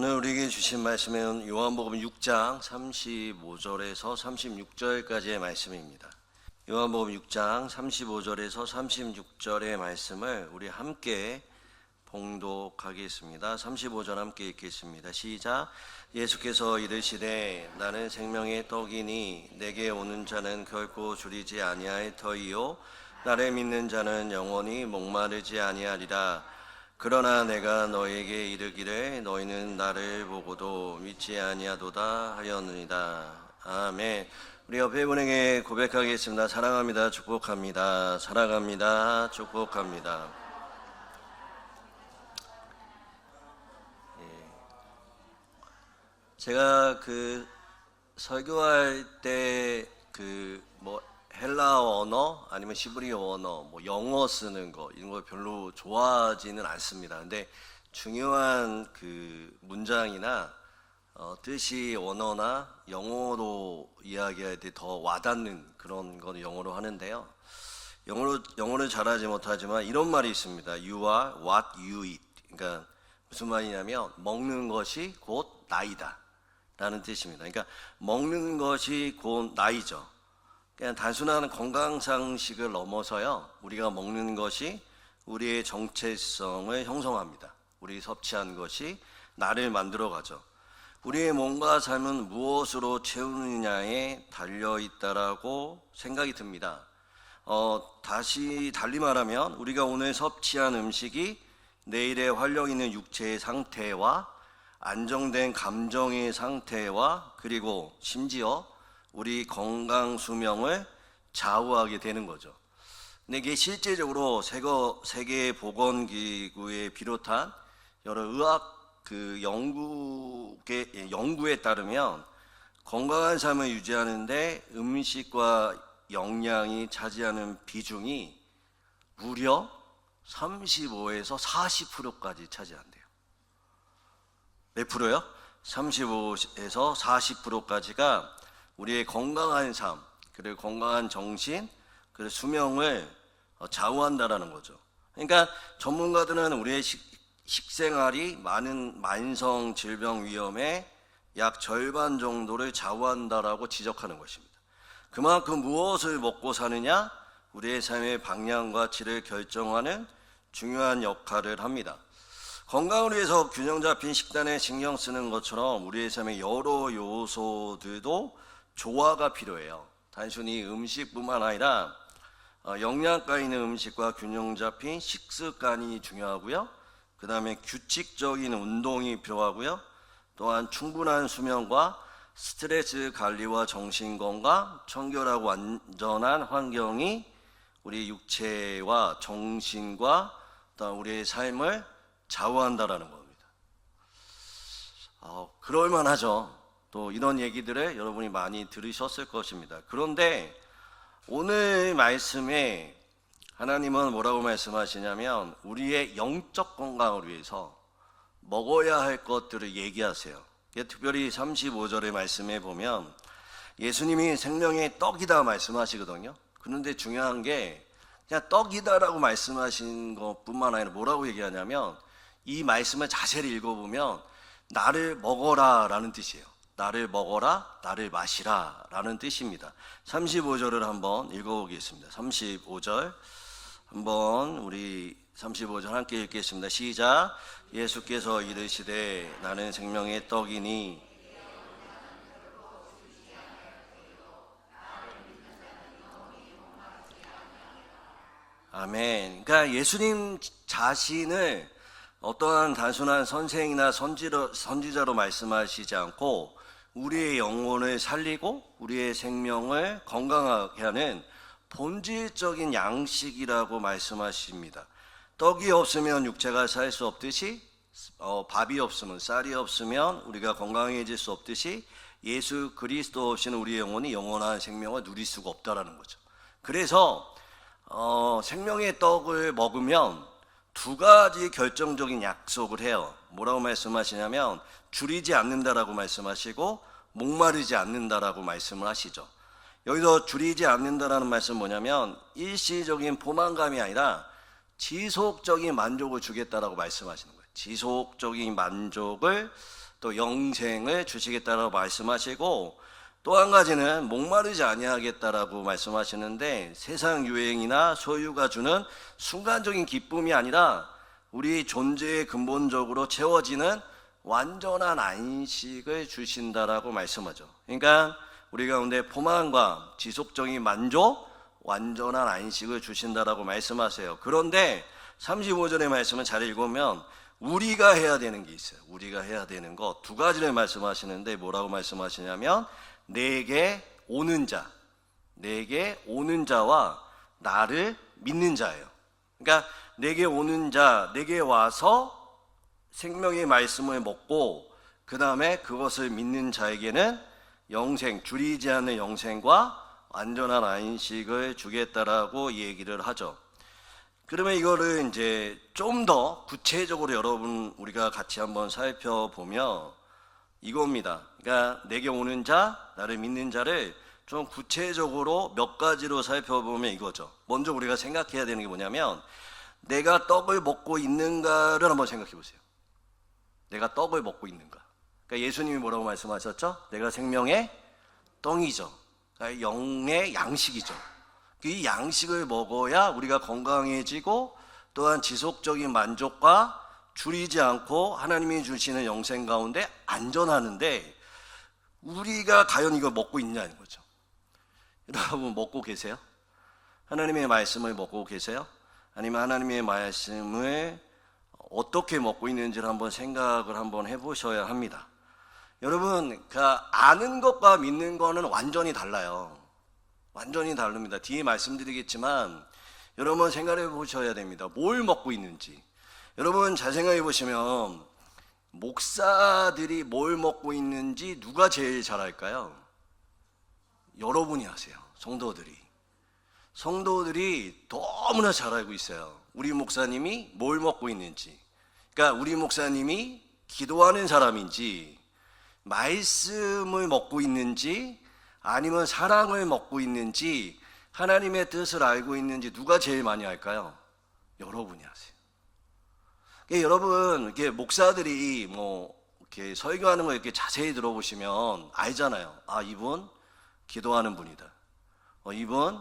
오늘 우리에게 주신 말씀은 요한복음 6장 35절에서 36절까지의 말씀입니다. 요한복음 6장 35절에서 36절의 말씀을 우리 함께 봉독하겠습니다. 35절 함께 읽겠습니다. 시작. 예수께서 이르시되 나는 생명의 떡이니 내게 오는 자는 결코 줄이지 아니할 터이요 나를 믿는 자는 영원히 목마르지 아니하리라. 그러나 내가 너에게 이르기를 너희는 나를 보고도 믿지 아니하도다 하였느니라. 아멘. 우리 옆에 분에게 고백하겠습니다. 사랑합니다. 축복합니다. 사랑합니다. 축복합니다. 예. 제가 그 설교할 때 그 뭐 헬라 언어 아니면 시브리어 언어 뭐 영어 쓰는 거 이런 거 별로 좋아하지는 않습니다. 근데 중요한 그 문장이나 어, 뜻이 언어나 영어로 이야기할 때 더 와닿는 그런 건 영어로 하는데요. 영어로 영어를 잘하지 못하지만 이런 말이 있습니다. You are what you eat. 그러니까 무슨 말이냐면 먹는 것이 곧 나이다. 라는 뜻입니다. 그러니까 먹는 것이 곧 나이죠. 그냥 단순한 건강 상식을 넘어서요. 우리가 먹는 것이 우리의 정체성을 형성합니다. 우리 섭취한 것이 나를 만들어 가죠. 우리의 몸과 삶은 무엇으로 채우느냐에 달려 있다라고 생각이 듭니다. 어, 다시 달리 말하면 우리가 오늘 섭취한 음식이 내일의 활력 있는 육체의 상태와 안정된 감정의 상태와 그리고 심지어 우리 건강 수명을 좌우하게 되는 거죠. 근데 이게 실제적으로 세계 보건기구에 비롯한 여러 의학 그 연구의 연구에 따르면 건강한 삶을 유지하는데 음식과 영양이 차지하는 비중이 무려 35에서 40%까지 차지한대요. 몇 프로요? 35에서 40%까지가 우리의 건강한 삶, 그리고 건강한 정신, 그리고 수명을 좌우한다라는 거죠. 그러니까 전문가들은 우리의 식, 식생활이 많은 만성 질병 위험의 약 절반 정도를 좌우한다라고 지적하는 것입니다. 그만큼 무엇을 먹고 사느냐, 우리의 삶의 방향과 질을 결정하는 중요한 역할을 합니다. 건강을 위해서 균형 잡힌 식단에 신경 쓰는 것처럼 우리의 삶의 여러 요소들도 조화가 필요해요. 단순히 음식뿐만 아니라 어, 영양가 있는 음식과 균형 잡힌 식습관이 중요하고요. 그 다음에 규칙적인 운동이 필요하고요. 또한 충분한 수면과 스트레스 관리와 정신 건강, 청결하고 안전한 환경이 우리 육체와 정신과 또 우리의 삶을 좌우한다라는 겁니다. 어, 그럴만하죠. 또 이런 얘기들을 여러분이 많이 들으셨을 것입니다. 그런데 오늘 말씀에 하나님은 뭐라고 말씀하시냐면 우리의 영적 건강을 위해서 먹어야 할 것들을 얘기하세요. 특별히 35절의 말씀에 보면 예수님이 생명의 떡이다 말씀하시거든요. 그런데 중요한 게 그냥 떡이다라고 말씀하신 것뿐만 아니라 뭐라고 얘기하냐면 이 말씀을 자세히 읽어보면 나를 먹어라라는 뜻이에요. 나를 먹어라, 나를 마시라 라는 뜻입니다. 35절을 한번 읽어보겠습니다. 35절 한번 우리 35절 함께 읽겠습니다. 시작. 예수께서 이르시되 나는 생명의 떡이니 아멘. 그러니까 예수님 자신을 어떠한 단순한 선생이나 선지자로 말씀하시지 않고 우리의 영혼을 살리고 우리의 생명을 건강하게 하는 본질적인 양식이라고 말씀하십니다. 떡이 없으면 육체가 살 수 없듯이 어, 밥이 없으면 쌀이 없으면 우리가 건강해질 수 없듯이 예수 그리스도 없이는 우리의 영혼이 영원한 생명을 누릴 수가 없다라는 거죠. 그래서 어, 생명의 떡을 먹으면 두 가지 결정적인 약속을 해요. 뭐라고 말씀하시냐면 줄이지 않는다라고 말씀하시고 목마르지 않는다라고 말씀을 하시죠. 여기서 줄이지 않는다라는 말씀 은 뭐냐면 일시적인 포만감이 아니라 지속적인 만족을 주겠다라고 말씀하시는 거예요. 지속적인 만족을 또 영생을 주시겠다라고 말씀하시고 또 한 가지는 목마르지 아니하겠다라고 말씀하시는데 세상 유행이나 소유가 주는 순간적인 기쁨이 아니라 우리 존재의 근본적으로 채워지는 완전한 안식을 주신다라고 말씀하죠. 그러니까 우리 가운데 포만과 지속적인 만족, 완전한 안식을 주신다라고 말씀하세요. 그런데 35절의 말씀을 잘 읽으면 우리가 해야 되는 게 있어요. 우리가 해야 되는 거 두 가지를 말씀하시는데 뭐라고 말씀하시냐면 내게 오는 자, 내게 오는 자와 나를 믿는 자예요. 그러니까 내게 오는 자, 내게 와서 생명의 말씀을 먹고 그 다음에 그것을 믿는 자에게는 영생, 줄이지 않는 영생과 완전한 안식을 주겠다라고 얘기를 하죠. 그러면 이거를 이제 좀 더 구체적으로 여러분 우리가 같이 한번 살펴보면 이겁니다. 그러니까 내게 오는 자, 나를 믿는 자를 좀 구체적으로 몇 가지로 살펴보면 이거죠. 먼저 우리가 생각해야 되는 게 뭐냐면 내가 떡을 먹고 있는가를 한번 생각해 보세요. 내가 떡을 먹고 있는가. 그러니까 예수님이 뭐라고 말씀하셨죠? 내가 생명의 떡이죠. 그러니까 영의 양식이죠. 이 양식을 먹어야 우리가 건강해지고 또한 지속적인 만족과 줄이지 않고 하나님이 주시는 영생 가운데 안전하는데 우리가 과연 이걸 먹고 있냐는 거죠. 여러분 먹고 계세요? 하나님의 말씀을 먹고 계세요? 아니면 하나님의 말씀을 어떻게 먹고 있는지를 한번 생각을 한번 해보셔야 합니다. 여러분, 그 아는 것과 믿는 거는 완전히 달라요. 완전히 다릅니다. 뒤에 말씀드리겠지만 여러분 생각해 보셔야 됩니다. 뭘 먹고 있는지. 여러분 잘 생각해 보시면 목사들이 뭘 먹고 있는지 누가 제일 잘 알까요? 여러분이 아세요. 성도들이. 성도들이 너무나 잘 알고 있어요. 우리 목사님이 뭘 먹고 있는지. 그러니까 우리 목사님이 기도하는 사람인지, 말씀을 먹고 있는지, 아니면 사랑을 먹고 있는지, 하나님의 뜻을 알고 있는지 누가 제일 많이 알까요? 여러분이 아세요. 그러니까 여러분, 이렇게 목사들이 뭐, 이렇게 설교하는 거 이렇게 자세히 들어보시면 알잖아요. 아, 이분 기도하는 분이다. 어, 이분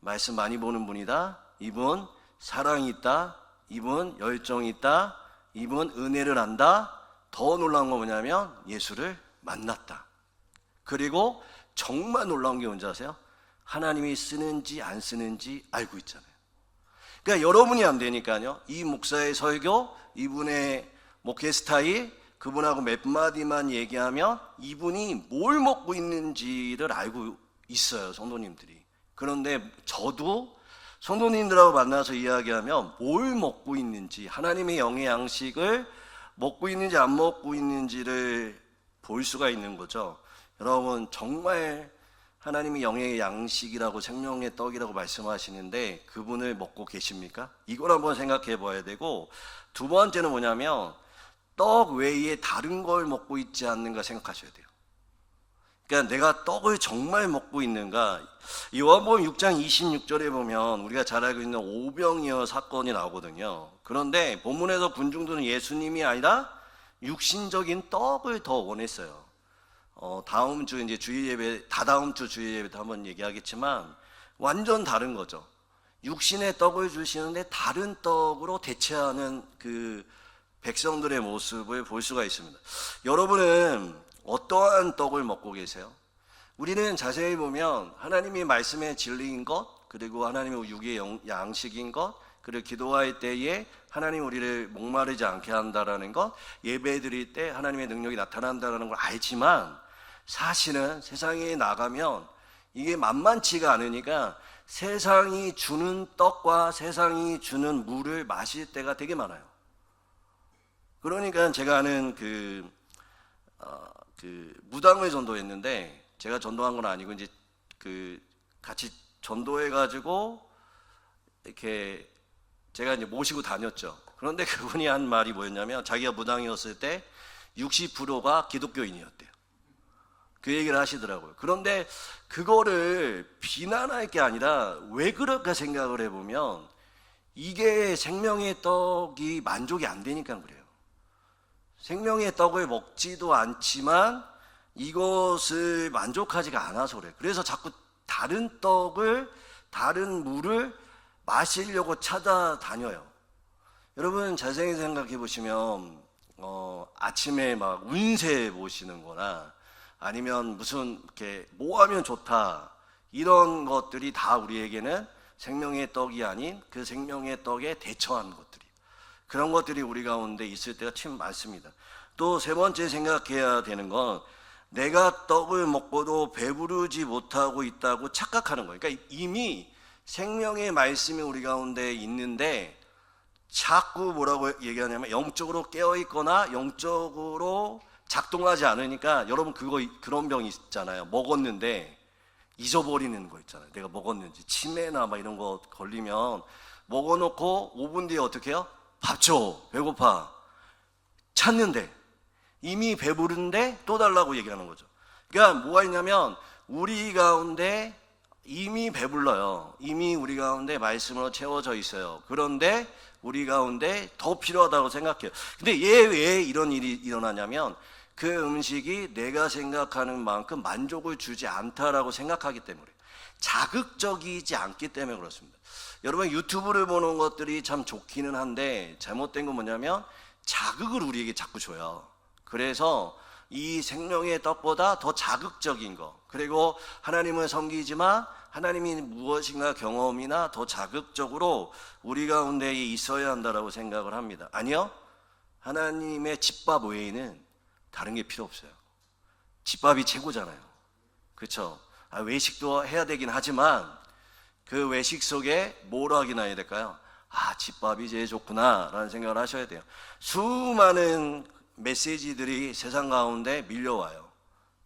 말씀 많이 보는 분이다. 이분 사랑이 있다. 이분 열정이 있다. 이분 은혜를 안다. 더 놀라운 거 뭐냐면 예수를 만났다. 그리고 정말 놀라운 게 뭔지 아세요? 하나님이 쓰는지 안 쓰는지 알고 있잖아요. 그러니까 여러분이 안 되니까요. 이 목사의 설교, 이분의 목회 스타일, 그분하고 몇 마디만 얘기하면 이분이 뭘 먹고 있는지를 알고 있어요. 성도님들이. 그런데 저도 성도님들하고 만나서 이야기하면 뭘 먹고 있는지, 하나님의 영의 양식을 먹고 있는지 안 먹고 있는지를 볼 수가 있는 거죠. 여러분, 정말 하나님이 영의 양식이라고 생명의 떡이라고 말씀하시는데 그분을 먹고 계십니까? 이걸 한번 생각해 봐야 되고 두 번째는 뭐냐면 떡 외에 다른 걸 먹고 있지 않는가 생각하셔야 돼요. 그러니까 내가 떡을 정말 먹고 있는가? 요한복음 6장 26절에 보면 우리가 잘 알고 있는 오병이어 사건이 나오거든요. 그런데 본문에서 군중들은 예수님이 아니라 육신적인 떡을 더 원했어요. 어, 다음 주 이제 주일 예배, 다다음 주 주일 예배 때 한번 얘기하겠지만 완전 다른 거죠. 육신의 떡을 주시는데 다른 떡으로 대체하는 그 백성들의 모습을 볼 수가 있습니다. 여러분은 어떠한 떡을 먹고 계세요? 우리는 자세히 보면 하나님이 말씀의 진리인 것, 그리고 하나님의 육의 양식인 것, 그리고 기도할 때에 하나님 우리를 목마르지 않게 한다라는 것, 예배 드릴 때 하나님의 능력이 나타난다는 걸 알지만 사실은 세상에 나가면 이게 만만치가 않으니까 세상이 주는 떡과 세상이 주는 물을 마실 때가 되게 많아요. 그러니까 제가 아는 그, 어, 그 무당을 전도했는데 제가 전도한 건 아니고 이제 그 같이 전도해가지고 이렇게 제가 이제 모시고 다녔죠. 그런데 그분이 한 말이 뭐였냐면 자기가 무당이었을 때 60%가 기독교인이었대요. 그 얘기를 하시더라고요. 그런데 그거를 비난할 게 아니라 왜 그럴까 생각을 해보면 이게 생명의 떡이 만족이 안 되니까 그래요. 생명의 떡을 먹지도 않지만 이것을 만족하지가 않아서 그래. 그래서 자꾸 다른 떡을, 다른 물을 마시려고 찾아다녀요. 여러분 자세히 생각해 보시면 어, 아침에 막 운세 보시는 거나 아니면 무슨 이렇게 뭐 하면 좋다 이런 것들이 다 우리에게는 생명의 떡이 아닌 그 생명의 떡에 대처하는 것들이 그런 것들이 우리 가운데 있을 때가 참 많습니다. 또 세 번째 생각해야 되는 건 내가 떡을 먹고도 배부르지 못하고 있다고 착각하는 거예요. 그러니까 이미 생명의 말씀이 우리 가운데 있는데 자꾸 뭐라고 얘기하냐면 영적으로 깨어 있거나 영적으로 작동하지 않으니까 여러분 그거 그런 병 있잖아요. 먹었는데 잊어버리는 거 있잖아요. 내가 먹었는지 치매나 막 이런 거 걸리면 먹어놓고 5분 뒤에 어떻게 해요? 밥 줘. 배고파. 찾는데 이미 배부른데 또 달라고 얘기하는 거죠. 그러니까 뭐가 있냐면 우리 가운데 이미 배불러요. 이미 우리 가운데 말씀으로 채워져 있어요. 그런데 우리 가운데 더 필요하다고 생각해요. 근데 얘왜 이런 일이 일어나냐면 그 음식이 내가 생각하는 만큼 만족을 주지 않다라고 생각하기 때문에 자극적이지 않기 때문에 그렇습니다. 여러분 유튜브를 보는 것들이 참 좋기는 한데 잘못된 건 뭐냐면 자극을 우리에게 자꾸 줘요. 그래서 이 생명의 떡보다 더 자극적인 거 그리고 하나님을 섬기지만 하나님이 무엇인가 경험이나 더 자극적으로 우리 가운데 있어야 한다라고 생각을 합니다. 아니요. 하나님의 집밥 외에는 다른 게 필요 없어요. 집밥이 최고잖아요. 그렇죠? 아, 외식도 해야 되긴 하지만 그 외식 속에 뭘 확인해야 될까요? 아, 집밥이 제일 좋구나라는 생각을 하셔야 돼요. 수많은 메시지들이 세상 가운데 밀려와요.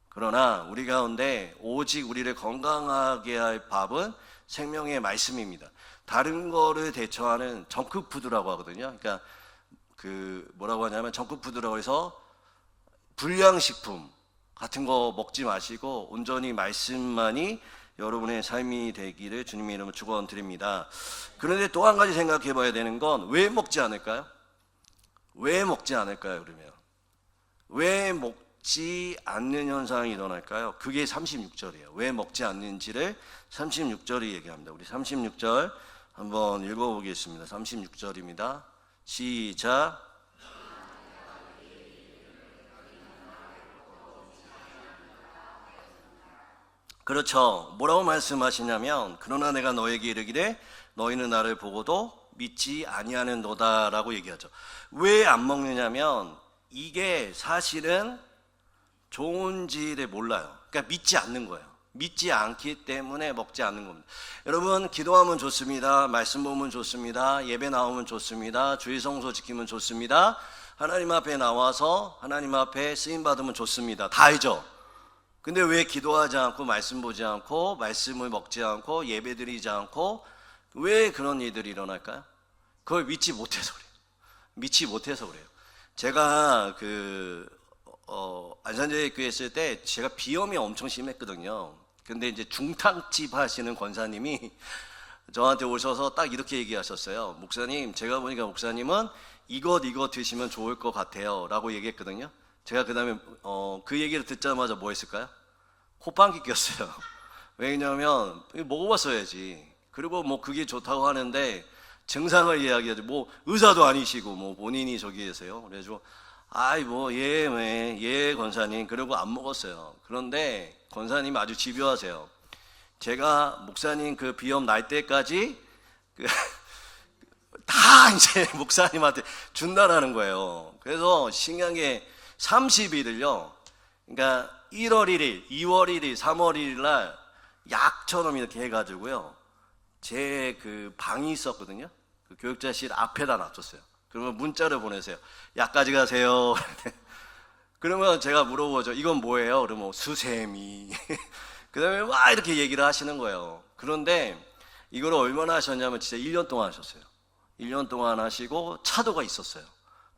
그러나 우리 가운데 오직 우리를 건강하게 할 밥은 생명의 말씀입니다. 다른 거를 대처하는 정크푸드라고 하거든요. 그러니까 그 뭐라고 하냐면 정크푸드라고 해서 불량식품 같은 거 먹지 마시고 온전히 말씀만이 여러분의 삶이 되기를 주님의 이름으로 축원드립니다. 그런데 또 한 가지 생각해 봐야 되는 건 왜 먹지 않을까요? 왜 먹지 않을까요, 그러면? 왜 먹지 않는 현상이 일어날까요? 그게 36절이에요. 왜 먹지 않는지를 36절이 얘기합니다. 우리 36절 한번 읽어보겠습니다. 36절입니다. 시작. 그렇죠. 뭐라고 말씀하시냐면 그러나 내가 너에게 이르기를 너희는 나를 보고도 믿지 아니하는도다라고 얘기하죠. 왜 안 먹느냐면 이게 사실은 좋은지를 몰라요. 그러니까 믿지 않는 거예요. 믿지 않기 때문에 먹지 않는 겁니다. 여러분 기도하면 좋습니다. 말씀 보면 좋습니다. 예배 나오면 좋습니다. 주의 성소 지키면 좋습니다. 하나님 앞에 나와서 하나님 앞에 쓰임 받으면 좋습니다. 다 알죠. 근데 왜 기도하지 않고 말씀 보지 않고 말씀을 먹지 않고 예배 드리지 않고 왜 그런 일들이 일어날까요? 그걸 믿지 못해서 그래요. 믿지 못해서 그래요. 제가 그 어, 안산제일 교회 있을 때 제가 비염이 엄청 심했거든요. 근데 이제 중탕집 하시는 권사님이 저한테 오셔서 딱 이렇게 얘기하셨어요. 목사님, 제가 보니까 목사님은 이것 이것 드시면 좋을 것 같아요 라고 얘기했거든요. 제가 그 다음에 어, 그 얘기를 듣자마자 뭐 했을까요? 호빵기 꼈어요. 왜냐하면 먹어봤어야지. 그리고 뭐 그게 좋다고 하는데 증상을 이야기하지 뭐 의사도 아니시고 뭐 본인이 저기 계세요. 그래가지고 아이 뭐예예 권사님 그리고 안 먹었어요. 그런데 권사님 아주 집요하세요. 제가 목사님 그 비염 날 때까지 그 다 이제 목사님한테 준다라는 거예요. 그래서 신기한 게 30일을요. 그러니까 1월 1일, 2월 1일, 3월 1일 날 약처럼 이렇게 해가지고요. 제 그 방이 있었거든요. 그 교육자실 앞에다 놔뒀어요. 그러면 문자를 보내세요. 약까지 가세요. 그러면 제가 물어보죠. 이건 뭐예요? 그러면 수세미. 그 다음에 막 이렇게 얘기를 하시는 거예요. 그런데 이걸 얼마나 하셨냐면 진짜 1년 동안 하셨어요. 1년 동안 하시고 차도가 있었어요.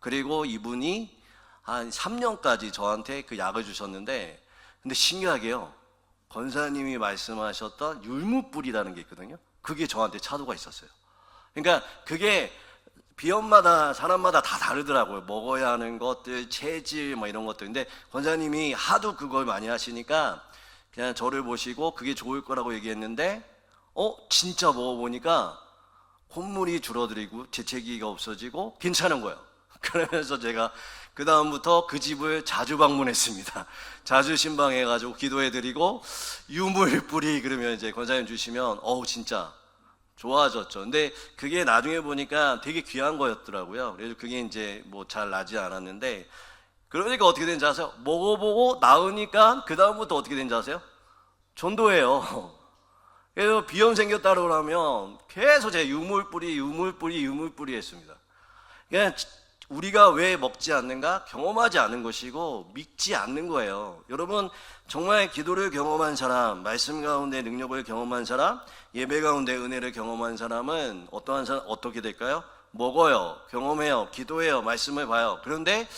그리고 이분이 한 3년까지 저한테 그 약을 주셨는데 근데 신기하게요. 권사님이 말씀하셨던 율무불이라는 게 있거든요. 그게 저한테 차도가 있었어요. 그러니까 그게 비염마다 사람마다 다 다르더라고요. 먹어야 하는 것들, 체질 뭐 이런 것들. 근데 권사님이 하도 그걸 많이 하시니까 그냥 저를 보시고 그게 좋을 거라고 얘기했는데 어 진짜 먹어보니까 콧물이 줄어들고 재채기가 없어지고 괜찮은 거예요. 그러면서 제가 그 다음부터 그 집을 자주 방문했습니다. 자주 신방해가지고 기도해드리고 유물 뿌리 그러면 이제 권사님 주시면 어우 진짜 좋아졌죠. 근데 그게 나중에 보니까 되게 귀한 거였더라고요. 그래서 그게 이제 뭐 잘 나지 않았는데 그러니까 어떻게 된지 아세요? 먹어보고 나으니까 그 다음부터 어떻게 된지 아세요? 전도예요. 그래서 비염 생겼다 그러면 계속 제가 유물뿌리, 유물뿌리, 유물뿌리 했습니다. 그냥 우리가 왜 먹지 않는가? 경험하지 않은 것이고 믿지 않는 거예요. 여러분 정말 기도를 경험한 사람, 말씀 가운데 능력을 경험한 사람, 예배 가운데 은혜를 경험한 사람은 어떠한 사람 어떻게 될까요? 먹어요, 경험해요, 기도해요, 말씀을 봐요. 그런데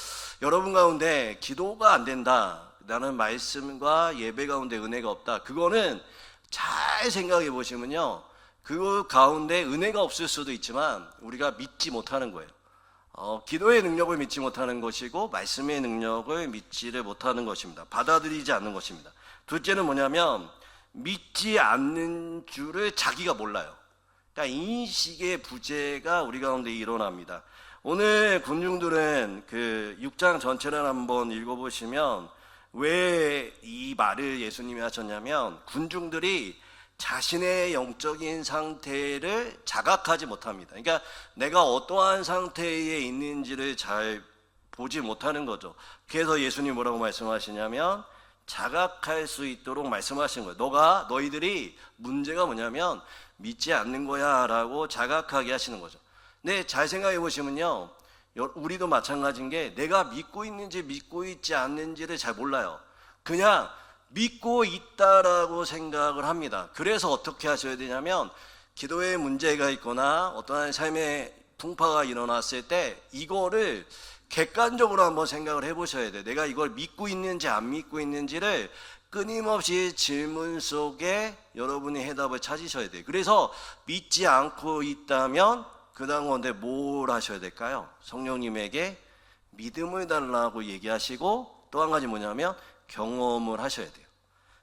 여러분 가운데 기도가 안 된다. 나는 말씀과 예배 가운데 은혜가 없다. 그거는 잘 생각해 보시면요. 그 가운데 은혜가 없을 수도 있지만 우리가 믿지 못하는 거예요. 어, 기도의 능력을 믿지 못하는 것이고 말씀의 능력을 믿지를 못하는 것입니다. 받아들이지 않는 것입니다. 둘째는 뭐냐면 믿지 않는 줄을 자기가 몰라요. 그러니까 인식의 부재가 우리 가운데 일어납니다. 오늘 군중들은 그 6장 전체를 한번 읽어보시면 왜 이 말을 예수님이 하셨냐면 군중들이 자신의 영적인 상태를 자각하지 못합니다. 그러니까 내가 어떠한 상태에 있는지를 잘 보지 못하는 거죠. 그래서 예수님 뭐라고 말씀하시냐면 자각할 수 있도록 말씀하신 거예요. 너가 너희들이 문제가 뭐냐면 믿지 않는 거야라고 자각하게 하시는 거죠. 근데 잘 생각해 보시면요. 우리도 마찬가지인 게 내가 믿고 있는지 믿고 있지 않는지를 잘 몰라요. 그냥 믿고 있다라고 생각을 합니다. 그래서 어떻게 하셔야 되냐면 기도에 문제가 있거나 어떠한 삶의 풍파가 일어났을 때 이거를 객관적으로 한번 생각을 해보셔야 돼요. 내가 이걸 믿고 있는지 안 믿고 있는지를 끊임없이 질문 속에 여러분이 해답을 찾으셔야 돼요. 그래서 믿지 않고 있다면 그 건데 뭘 하셔야 될까요? 성령님에게 믿음을 달라고 얘기하시고 또 한 가지 뭐냐면 경험을 하셔야 돼요.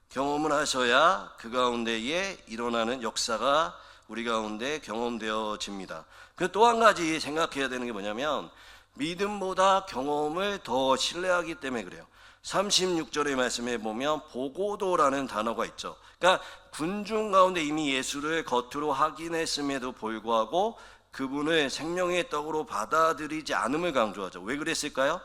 경험을 하셔야 그 가운데에 일어나는 역사가 우리 가운데 경험되어집니다. 그 또 한 가지 생각해야 되는 게 뭐냐면 믿음보다 경험을 더 신뢰하기 때문에 그래요. 36절의 말씀에 보면 보고도라는 단어가 있죠. 그러니까 군중 가운데 이미 예수를 겉으로 확인했음에도 불구하고 그분을 생명의 떡으로 받아들이지 않음을 강조하죠. 왜 그랬을까요?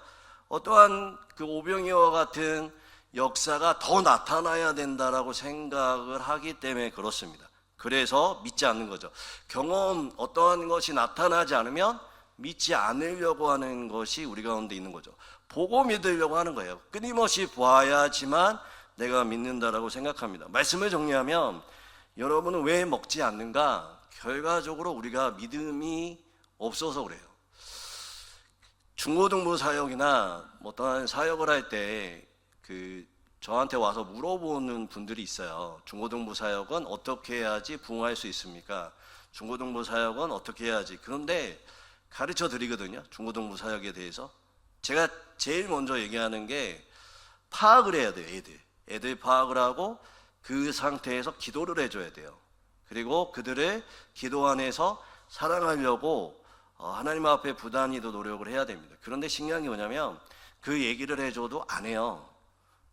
어떠한 그 오병이와 같은 역사가 더 나타나야 된다라고 생각을 하기 때문에 그렇습니다. 그래서 믿지 않는 거죠. 경험 어떠한 것이 나타나지 않으면 믿지 않으려고 하는 것이 우리 가운데 있는 거죠. 보고 믿으려고 하는 거예요. 끊임없이 보아야지만 내가 믿는다라고 생각합니다. 말씀을 정리하면 여러분은 왜 먹지 않는가? 결과적으로 우리가 믿음이 없어서 그래요. 중고등부 사역이나 어떠한 사역을 할 때 그 저한테 와서 물어보는 분들이 있어요. 중고등부 사역은 어떻게 해야지 부흥할 수 있습니까? 중고등부 사역은 어떻게 해야지? 그런데 가르쳐 드리거든요. 중고등부 사역에 대해서. 제가 제일 먼저 얘기하는 게 파악을 해야 돼요, 애들. 애들 파악을 하고 그 상태에서 기도를 해줘야 돼요. 그리고 그들을 기도 안에서 사랑하려고 어, 하나님 앞에 부단히도 노력을 해야 됩니다. 그런데 신기한 게 뭐냐면 그 얘기를 해줘도 안 해요.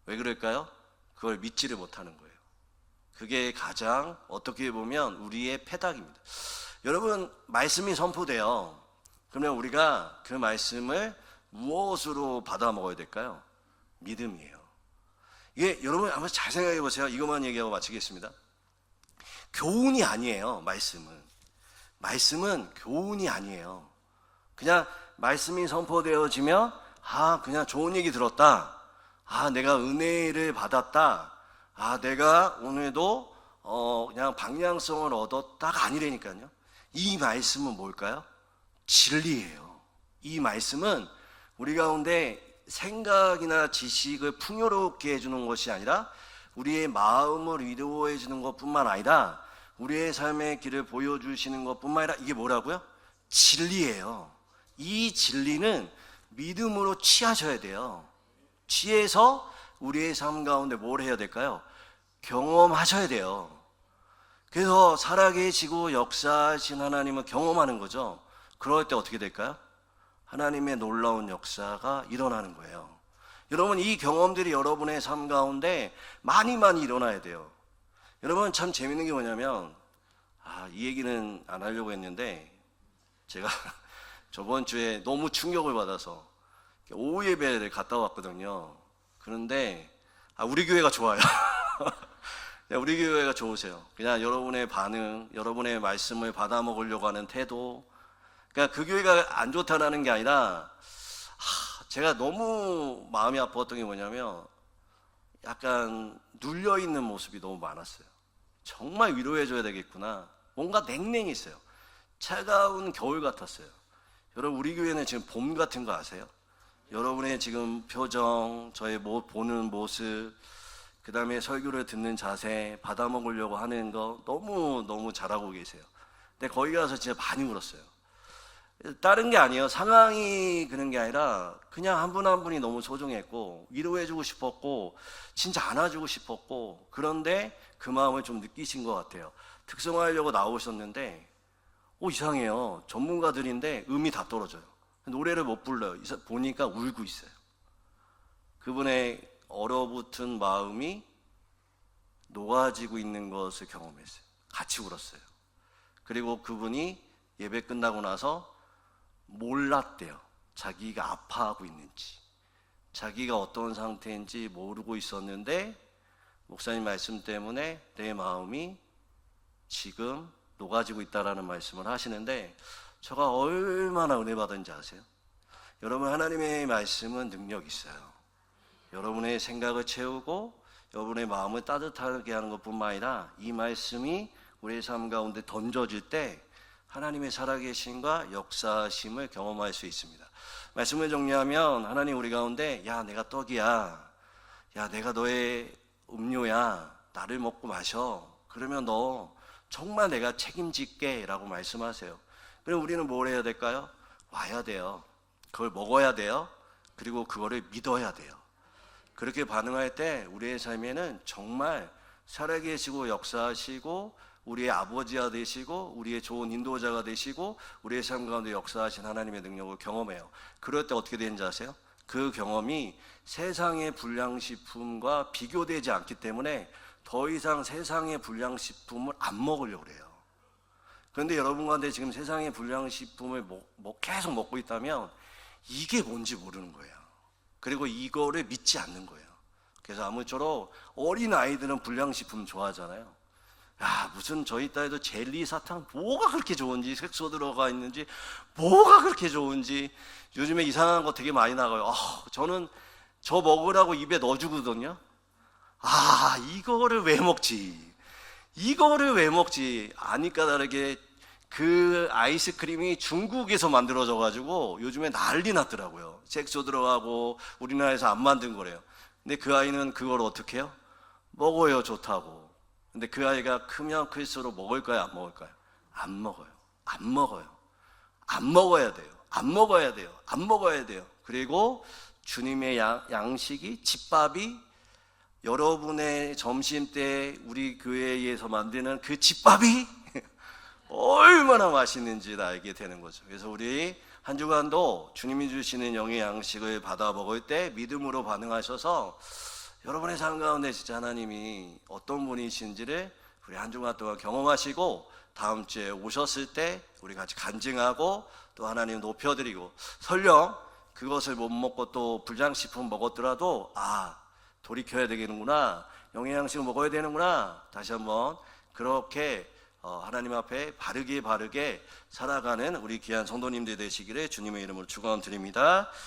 왜 그럴까요? 그걸 믿지를 못하는 거예요. 그게 가장 어떻게 보면 우리의 패닥입니다. 여러분, 말씀이 선포돼요. 그러면 우리가 그 말씀을 무엇으로 받아 먹어야 될까요? 믿음이에요. 이게 여러분 한번 잘 생각해 보세요. 이것만 얘기하고 마치겠습니다. 교훈이 아니에요, 말씀은. 말씀은 교훈이 아니에요. 그냥 말씀이 선포되어지면, 아, 그냥 좋은 얘기 들었다. 아, 내가 은혜를 받았다. 아, 내가 오늘도, 어, 그냥 방향성을 얻었다가 아니라니까요. 이 말씀은 뭘까요? 진리예요. 이 말씀은 우리 가운데 생각이나 지식을 풍요롭게 해주는 것이 아니라 우리의 마음을 위로해 주는 것뿐만 아니라 우리의 삶의 길을 보여주시는 것뿐만 아니라 이게 뭐라고요? 진리예요. 이 진리는 믿음으로 취하셔야 돼요. 취해서 우리의 삶 가운데 뭘 해야 될까요? 경험하셔야 돼요. 그래서 살아계시고 역사하신 하나님을 경험하는 거죠. 그럴 때 어떻게 될까요? 하나님의 놀라운 역사가 일어나는 거예요. 여러분, 이 경험들이 여러분의 삶 가운데 많이 많이 일어나야 돼요. 여러분, 참 재밌는 게 뭐냐면, 아, 이 얘기는 안 하려고 했는데, 제가 저번 주에 너무 충격을 받아서 오후 예배를 갔다 왔거든요. 그런데, 아, 우리 교회가 좋아요. 그냥 우리 교회가 좋으세요. 그냥 여러분의 반응, 여러분의 말씀을 받아 먹으려고 하는 태도. 그러니까 그 교회가 안 좋다라는 게 아니라 하, 제가 너무 마음이 아팠던 게 뭐냐면 약간 눌려 있는 모습이 너무 많았어요. 정말 위로해 줘야 되겠구나. 뭔가 냉랭했어요. 차가운 겨울 같았어요. 여러분 우리 교회는 지금 봄 같은 거 아세요? 여러분의 지금 표정, 저의 모, 보는 모습, 그 다음에 설교를 듣는 자세, 받아 먹으려고 하는 거 너무 너무 잘하고 계세요. 근데 거기 가서 진짜 많이 울었어요. 다른 게 아니에요. 상황이 그런 게 아니라 그냥 한 분한 분이 너무 소중했고 위로해주고 싶었고 진짜 안아주고 싶었고 그런데 그 마음을 좀 느끼신 것 같아요. 특성화하려고 나오셨는데 오 이상해요. 전문가들인데 음이 다 떨어져요. 노래를 못 불러요. 보니까 울고 있어요. 그분의 얼어붙은 마음이 녹아지고 있는 것을 경험했어요. 같이 울었어요. 그리고 그분이 예배 끝나고 나서 몰랐대요. 자기가 아파하고 있는지. 자기가 어떤 상태인지 모르고 있었는데, 목사님 말씀 때문에 내 마음이 지금 녹아지고 있다라는 말씀을 하시는데, 제가 얼마나 은혜 받은지 아세요? 여러분, 하나님의 말씀은 능력 있어요. 여러분의 생각을 채우고, 여러분의 마음을 따뜻하게 하는 것 뿐만 아니라, 이 말씀이 우리의 삶 가운데 던져질 때, 하나님의 살아계심과 역사심을 경험할 수 있습니다. 말씀을 정리하면 하나님 우리 가운데 야 내가 떡이야 야 내가 너의 음료야 나를 먹고 마셔 그러면 너 정말 내가 책임질게 라고 말씀하세요 그럼 우리는 뭘 해야 될까요? 와야 돼요 그걸 먹어야 돼요 그리고 그거를 믿어야 돼요 그렇게 반응할 때 우리의 삶에는 정말 살아계시고 역사하시고 우리의 아버지가 되시고 우리의 좋은 인도자가 되시고 우리의 삶 가운데 역사하신 하나님의 능력을 경험해요. 그럴 때 어떻게 되는지 아세요? 그 경험이 세상의 불량식품과 비교되지 않기 때문에 더 이상 세상의 불량식품을 안 먹으려고 그래요. 그런데 여러분 가운데 지금 세상의 불량식품을 계속 먹고 있다면 이게 뭔지 모르는 거예요. 그리고 이거를 믿지 않는 거예요. 그래서 아무쪼록 어린 아이들은 불량식품 좋아하잖아요. 야, 무슨 저희 딸도 젤리 사탕 뭐가 그렇게 좋은지 색소 들어가 있는지 뭐가 그렇게 좋은지 요즘에 이상한 거 되게 많이 나가요. 아, 저는 저 먹으라고 입에 넣어주거든요. 아, 이거를 왜 먹지? 이거를 왜 먹지? 아니까 다르게 그 아이스크림이 중국에서 만들어져 가지고 요즘에 난리 났더라고요. 색소 들어가고 우리나라에서 안 만든 거래요. 근데 그 아이는 그걸 어떻게 해요? 먹어요, 좋다고. 근데 그 아이가 크면 클수록 먹을까요, 안 먹을까요? 안 먹어요. 안 먹어요. 안 먹어야 돼요. 안 먹어야 돼요. 안 먹어야 돼요. 그리고 주님의 양, 양식이 집밥이 여러분의 점심 때 우리 교회에서 만드는 그 집밥이 얼마나 맛있는지 알게 되는 거죠. 그래서 우리 한 주간도 주님이 주시는 영의 양식을 받아 먹을 때 믿음으로 반응하셔서 여러분의 삶 가운데 진짜 하나님이 어떤 분이신지를 우리 한 주간 동안 경험하시고 다음 주에 오셨을 때 우리 같이 간증하고 또 하나님 높여드리고 설령 그것을 못 먹고 또 불량식품 먹었더라도 아 돌이켜야 되겠는구나 영양식을 먹어야 되는구나 다시 한번 그렇게 어, 하나님 앞에 바르게 바르게 살아가는 우리 귀한 성도님들 되시기를 주님의 이름으로 축원드립니다.